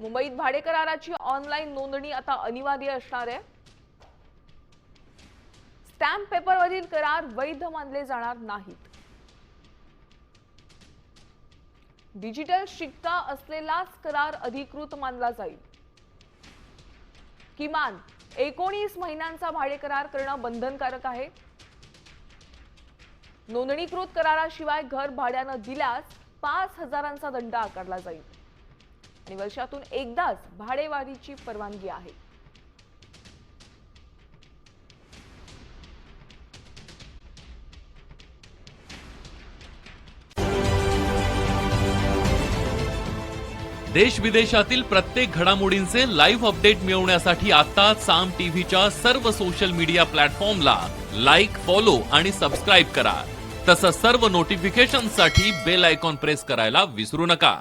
मुंबईत भाडे कराराची ऑनलाईन नोंदणी आता अनिवार्य असणार आहे. स्टॅम्प पेपरवरील करार वैध मानले जाणार नाहीत. डिजिटल शिक्का असलेलाच करार अधिकृत मानला जाईल. किमान एकोणीस महिन्यांचा भाडे करार करणं बंधनकारक आहे. नोंदणीकृत कराराशिवाय घर भाड्यानं दिल्यास पाच हजारांचा दंड आकारला जाईल. आणि वर्षातून एकदाच भाडेवाढीची परवानगी आहे. देश विदेशातील प्रत्येक घडामोडींचे लाईव्ह अपडेट मिळवण्यासाठी आता साम टीव्हीच्या सर्व सोशल मीडिया प्लॅटफॉर्मला लाईक फॉलो आणि सबस्क्राईब करा. तसंच सर्व नोटिफिकेशनसाठी बेल आयकॉन प्रेस करायला विसरू नका.